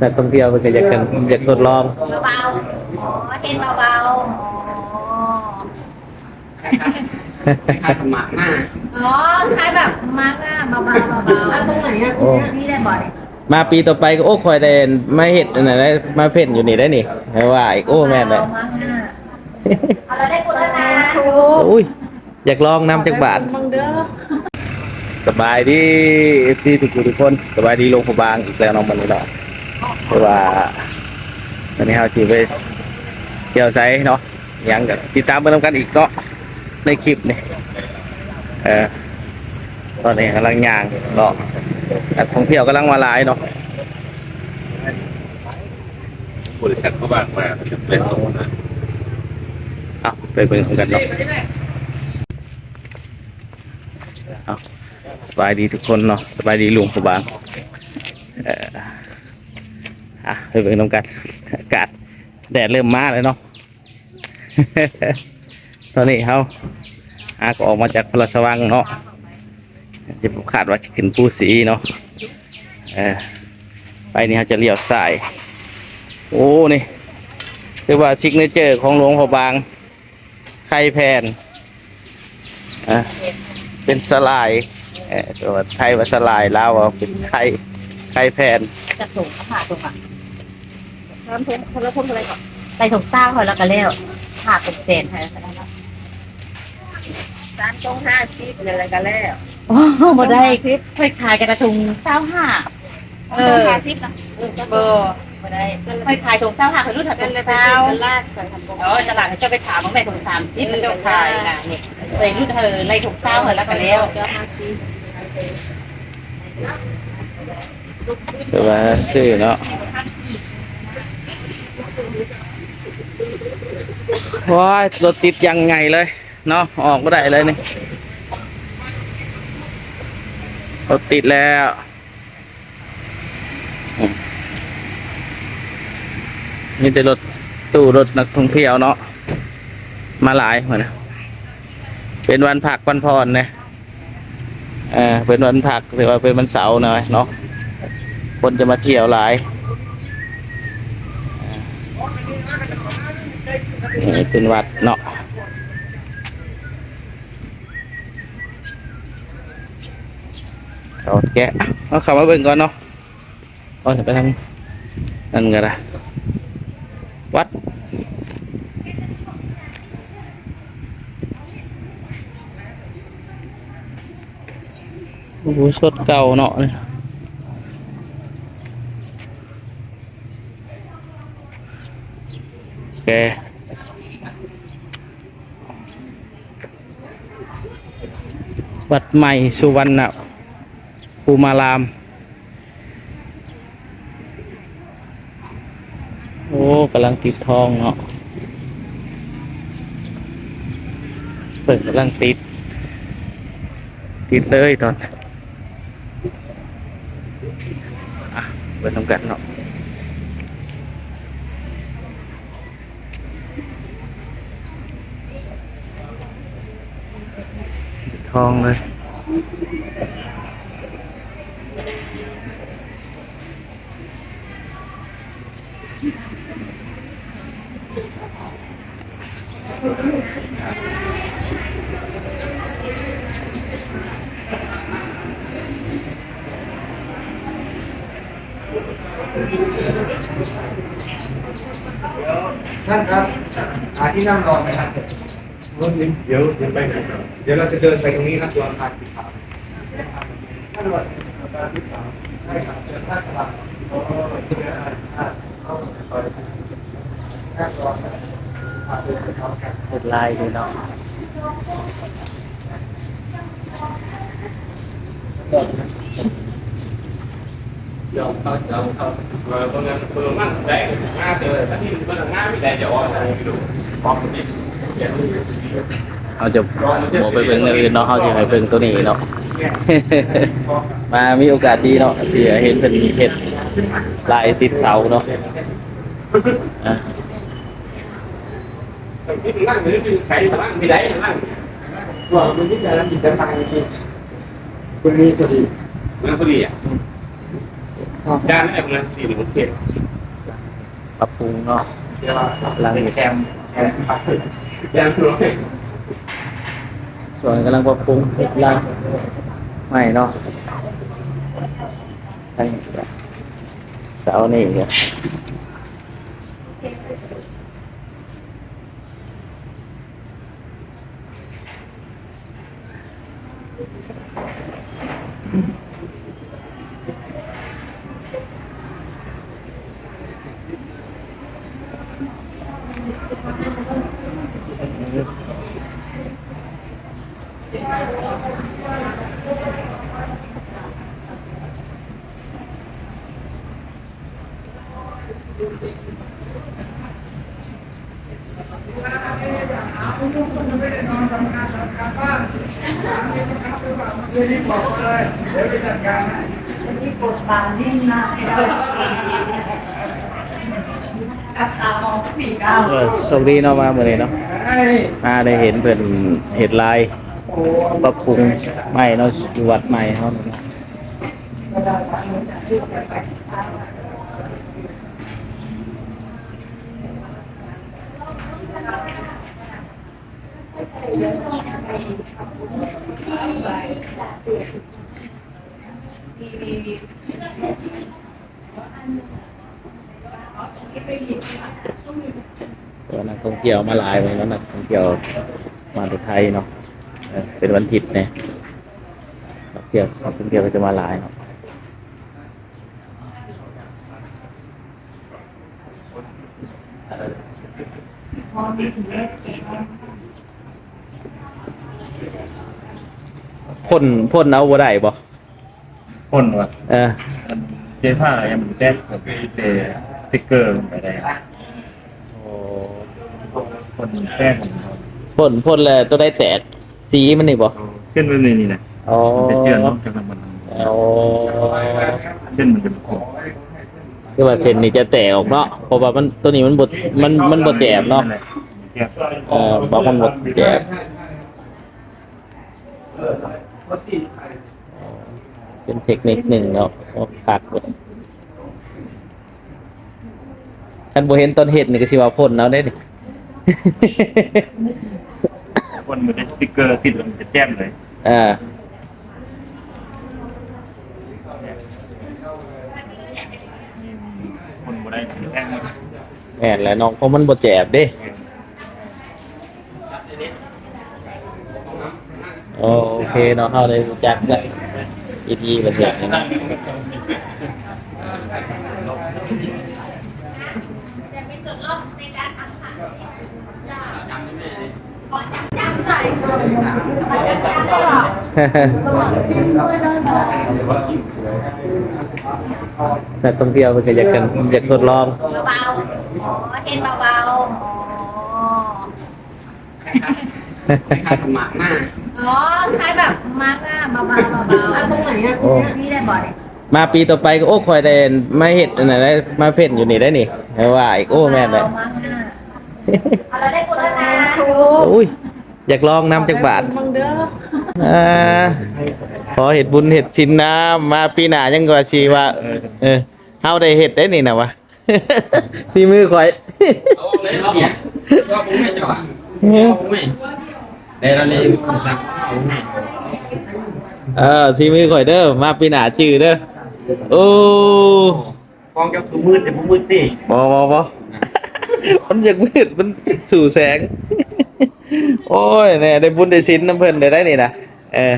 นักท่องเที่ยวมันก็อยากกันอยากทดลอง เบาๆอ๋อเห็นเบาๆอ๋อคล้ายๆกับหมากหน้าอ๋อคล้ายแบบมาร์กหน้าเบาๆเบาๆตรงไหนอะโอ้ นี่ได้บ่อยมาปีต่อไปก็โอ้คอยได้มาเห็ดอันไหนได้มาเพ่นอยู่นี่ได้นี่ไม่ว่าอีกโอ้แม่นเลย มาร์กหน้าเอาแล้วได้คุณแล้วนะอุ้ยอยากลองนำจากบาท มึงเด้อ สบายดีเอฟซีทุกคนทุกคนสบายดีลงพบางอีกแล้วน้องมันนี่เนาะเพราะว่าวันนี้เราชีไปเที่ยวไซเนาะยังกับติดตามเบิ่งนำกันอีกเนาะในคลิปนี่เออตอนนี้กำลังย่างเนาะนักท่องเที่ยวกำลังมาหลายเนาะบริษัทเขาบางมาจะเป็นตรงนั้นเอาไปเบิ่งกันเนาะเอาส บายดีทุกคนเนาะสบายดีลุงพบางเอออะไปเบิ่งนำกันอากาศแดดเริ่มมาเลยเนาะ ตอนนี้เขาอาก็ออกมาจากพลสว่างเนาะจะคาดว่าจะขึ้นภูสีเนาะเออไปนี่เขาจะเลี้ยวซ้าย โอ้นี่เรียกว่าซิกเนเจอร์ของหลวงพอบาง ไข่แผ่นอะเป็นสลาย ตัวไทยว่าสลายลาวว่าเป็นไข่ไข่แผ่นจะถุงผ่าถุงอะน้ำถุงคนละถุงอะไรก่อนใส่ถุงเต้าคอยแล้วก็แล้วผ่าเป็นเศษให้ก็ได้แล้วสามตรงห้าสิบอะไรกันแล้วโอ้บ่ได้เคยขายกันแต่ถุงเต้าห้าตรงห้าสิบนะเบอร์บ่ได้เคยขายถุงเต้าห้าเคยรุ่นถัดถุงเต้าลาดสันทันบกเออตลาดเขาจะไปถามว่าไหนถุงสามสิบมันจะขายนะนี่ใส่รุ่นเธอไล่ถุงเต้าคอยแล้วก็แล้วเดี๋ยวห้าสิบ แต่ว่าชื่อเนาะว้ายรถติดยังไงเลย เนาะออกไม่ได้เลยนี่รถติดแล้วนี่แต่รถตู้รถนักท่องเที่ยวเนาะมาหลายเหมือนเป็นวันผักวันพรเนี่ย เออเป็นวันผักหรือว่าเป็นวันเสาร์หน่อยเนาะคนจะมาเที่ยวหลายนี่เป็นวัดเนาะเอาแกะเอาเข้ามาเบิ่งก่อนเนาะเอาจะไปทางนั่นกันละวัด โอ้สดเก่าเนาะนี่แกวัดใหม่สุวรรณภูมาราม โอ้กำลังติดทองเนาะเปิดกำลังติด ติดเลยตอน อะเปิดทำกันเนาะ ทองเลยเดี๋ยว ท่านครับหาที่นั่งรอหนะครับรุ่นนี้เดี๋ยวเดี๋ยวไปเดี๋ยวเราจะเดินไปตรงนี้ครับตัวอาคารสีขาวท่านรอดอาคารสีขาวใช่ครับเดินท่านครับโอ้โหเดินท่านเข้าไปนั่งรอครับอ่เดินไปพร้อมกันเปิดลายเลยเนาะเดี๋ ยวเขาเดี๋ยวเขาเออตรงนั้นเปิดมันได้หน้าเจอถ้าที่เปิดหน้าไม่ได้จะอ่อนอะไรไม่รู้พร้อมนี้เดี๋ยวเอาจะบอกไปเบิ่งในอื่นเนาะเขาจะไปเบิ่งตัวนี้เนาะ มามีโอกาสดีเนาะที่เห็นเป็นเห็ดลายติดเสาเนาะอะที่นั่งหรือที่ใครนั่งที่ไหนนั่งตัวมันที่จะรับจิตใจจริงคนนี้พอดีมันพอดีอะ ด้านแรกมันดีหรือมันเผ็ดปรับปรุงเนาะเดี๋ยวว่าลังแคมแคมปักขึ้นด้านร้อยส่วนกำลังปรับปรุงลังไม่เนาะทั้งเสานี่เนี่ย ที่ปวดบางนิ่มนะกับตามองผีก้าวเออโชคดีเนาะมาเมื่อนี้เนาะมาได้เห็นเป็นเห็ดลายปรับปรุงใหม่เนาะอยู่วัดใหม่เขาเนาะก็นัก ก็นักท่องเที่ยวมาหลายเลยแล้วนักท่องเที่ยวมาจากไทยเนาะเป็นวันทิตย์เนี่ยนักเที่ยวนักท่องเที่ยวก็จะมาหลายเนาะพ่ นพ่นเอาบ่ได้บ่คนว่ะเออเจผ้ายังมันแจ้งกับเจสติ๊กเกอร์ลงไปได้คนแป้งของเขาพ่นพ่นแล้วตัวได้แตกสีมันนี่บ่เส้นมันนี่นี่นะอ๋อมันจะเจือนเนาะจังมันอ๋อเส้นมันจะขมคือว่าเส้นนี่จะแตกออกเนาะเพราะว่ามันตัวนี้มันบดมันมันบดแจบเนาะแจ็บเออบอกมันบดแจบ เป็นเทคนิคหนึ่งเนาะโอ้คักเลยคันบ่เห็นต้นเห็ดนี่ก็สิว่าพ่นเอาได้ดิคนมันได้สติ๊กเกอร์ติดแล้วมันจะแจ้มเลยอ่าคนบ่ได้แจ้งแม่นแหละน้องเพราะมันบดแจบเด้ โอเคเนาะเฮาได้รู้จักกันวิธีบันเทิงนี่เนาะจะมีส่วนร่วมในการทำผักขอจับจับหน่อยขอจับจับได้หรอนักท่องเที่ยวเพิ่นก็อยากกันอยากทดลองเบาๆอ๋อเห็นเบาๆ อ๋อหมักหน้าอ๋อคล้ายแบบมาร์กหน้าเบาๆเบาๆตรงไหนอะโอ้ นี่ได้บ่อยมาปีต่อไปก็โอ้คอยได้มาเฮ็ดอันนั้นได้มาเพ่นอยู่นี่ได้นี่ให้ว่าอีกโอ้แม่นเลย มาร์กหน้าเอาแล้วได้คุณแล้วนะอุ้ยอยากลองน้ำจากบาทอ่าขอเห็ดบุญเห็ดชินน้ำมาปีหน้ายังก็ชีว่า เออเฮาได้เห็ดได้นี่นะวะ สีมือข่อย เอาเลยเอาเนี่ยก็ผมไม่จ่อผมไม่ เดี๋ยวเราเลยสักเออสีมือข่อยเด้อมาปีหน้าจื้อเด้อโอ้กองเจ้าคือมืดแต่ผมมืดสิบอบอบอมันอยากมืดมันสู่แสง โอ้ยเนี่ยได้บุญได้สินน้ำเพิ่นได้ได้นี่นะเออ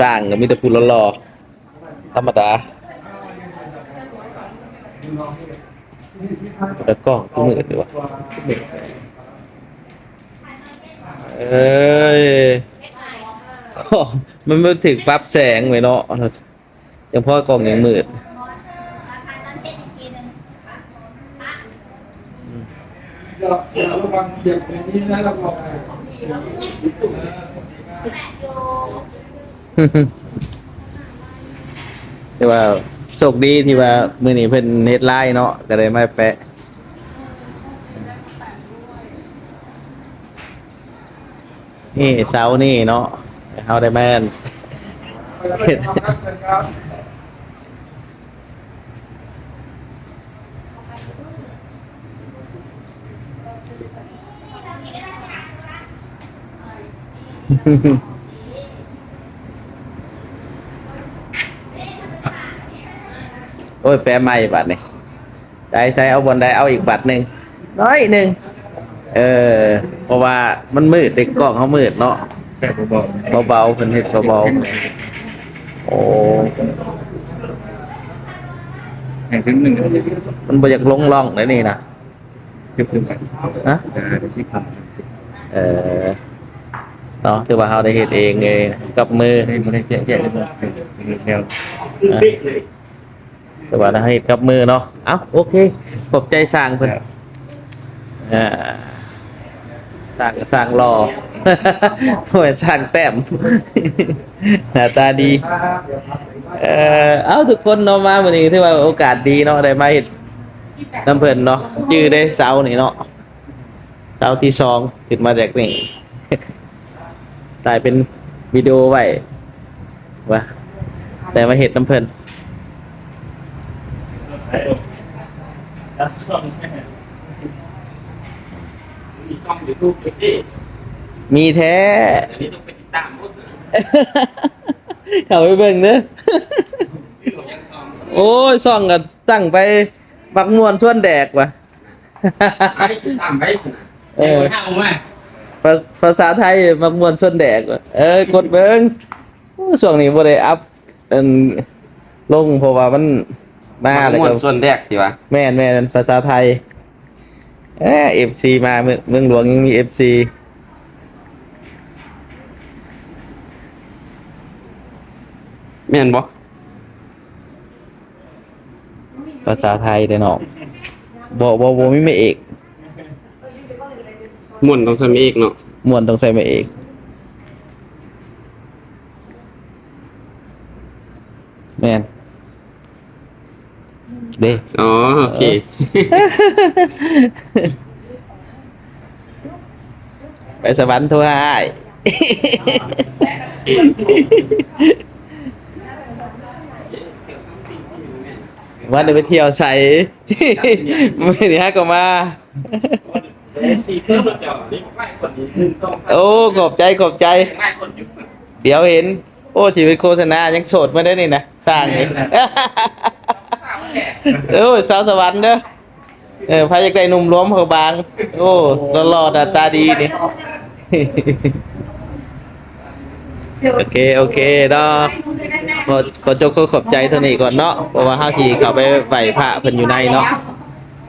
สร้างก็มีแต่พูดหล่อๆธรรมดาแล้วกล้องกูมืดดีวะ เอ้ยก็มันไม่ถึงปรั๊บแสงไว้เนาะยังพ่อกล้องยังมืดที่ว่าโชคดีที่ว่า มือนี้เพิ่นเฮ็ดไล่เนาะก็เลยมาแปะ นี่เสานี่เนาะเฮาได้แม่นโอ้ยแปรใหม่บัตรนี่ใส่ใส่เอาบนใดเอาอีกบัตรหนึ่งน้อยหนึ่งเออเพ ราะว่ามันมืดติดกล้องเขามืดเนาะแต่ผมบอกเบาๆเพิ่นเฮ็ดเบาๆโอ้แห่งถึงหนึ่งก็จะมันบ่อยากลงร่องเลยนี่นะเกือบถึงกันฮะจะได้สิครับเออเนาะถือว่าเราได้เฮ็ดเองเลยกับมือได้ไม่ได้แจกแจกเลยบอกแนวถือว่าเราเฮ็ดกับมือเนาะเอ้าโอเคขอบใจสร้างเพิ่นเอ่อ สร้างสร้างรอบ่แม่นสร้างแต้มหน้าตาดี เอ่อเอ้าทุกคนเนาะมาวันนี้ถือว่าโอกาสดีเนาะได้มาเฮ็ดน้ำเพลินเนาะชื่อได้เสานี่เนาะเสาที่สองขึ้นมาจากนี่ถ่ายเป็นวิดีโอไว้ว่าแต่มาเฮ็ดน้ำเพิ่นช่อง มีช่องยูทูบด้วยที่มีแท้อันนี้ต้องไปติดตามพวกสื่อเข้าไปเบิ่งเด้อที่เรายังช่องโอ้ยซ่องก็ตั้งไปบักม่วนส่วนแดกว่ะ ไอ้ติดตามไว้สินะเออห้าองค์มาภาภาษาไทยมักมวนส่วนแดกว่ะเออกดเบิ้งโอ้ช่วงนี้บ่ได้อัพอันลงเพราะว่ามันมาแล้วม้วก็นส่วนแรกสิวะแม่นแม่นภาษาไทย เออ FC มาเมืองเมืองหลวงยังมี FC แม่นบ่ภาษาไทยเด้อน้องบ่บ่บ่มีไม่เอกม้วนต้องใช้มีอีกเนาะม่วนต้องใส่ไม่เอกแม่น เด้อ๋อโอเค ไปสวรรค์โทรหาอ้ายว่าจะไปเที่ยวใส่ไม่ได้ฮะก็มาสี่เพิ่มแล้วเดี๋ยวนี่ไล่คนนี้หนึ่งสองสามโอ้ขอบใจขอบใจไล่คนอยู่เดี๋ยวเห็น โอ้ชีวิตโฆษณายังโสดมาได้นี่นะสร้างนี่ โอ้ยสาวสวรรค์เด้อเออพายากได้หนุ่มล้วมเขาบาง โอ้หล่อๆหน้าตาดีนี่ โอเค โอเคเนาะขอขอจกขอขอบใจเท่านี้ก่อนเนาะเพราะว่าห้าทีเขาไปไหวพระเพิ่นอยู่ในเนาะ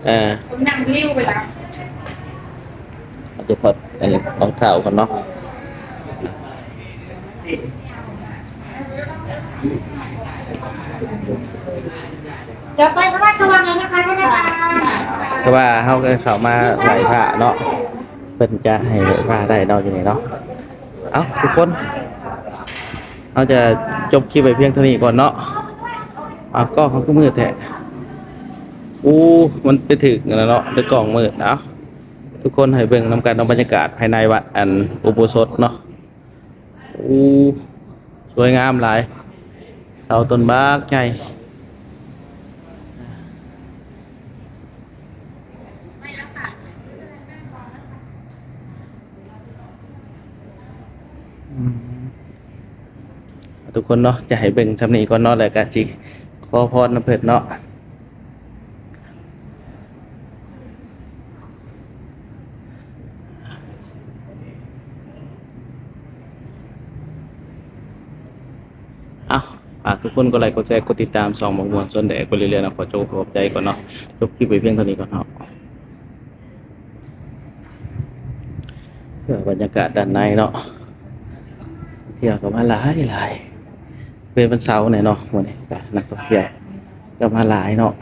เออนั่งริ้วไปแล้วจะพอดอันนี้องเท้ากันเนาะ เดี๋ยวไปพระราชวังเลยนะคะท่านอาจารย์เพราะว่าเขาก็เข้ามาไหว้พระเนาะเพิ่นจะให้ไหวพระได้เนาะอยู่นี่เนาะเอ้าทุกคนเราจะจบคลิปไปเพียงเท่านี้ก่อนเนาะอะก็เขาก็มืดแท้อู้มันไปถึงแล้วเนาะด้วยกล่องมืดเอ้าทุกคนให้เบิ่งนำการนำบรรยากาศภายในวัดอันอุโบสถเนาะอู้สวยงามหลายาต้นบากใหญ่ทุกคนเนาะจะให้เบ่งสำนีก่อนเนาะแล้วก็จิขอพรน้ำเพิ่นเนาะเอา ฝากทุกคนก็ไลค์กดแชร์กดติดตามสองบางมวนส่วนแดกไปเรื่อยๆนะขอโจขอบใจก่อนเนาะจบคลิปไปเพียงเท่านี้ก่อนเนาะเพื่อบรรยากาศด้านในเนาะเที่ยวก็มาหลายหลายเป็นวันเสาร์เนี่ยเนาะวันนี้ก็นักท่องเที่ยวก็มาหลายเนาะ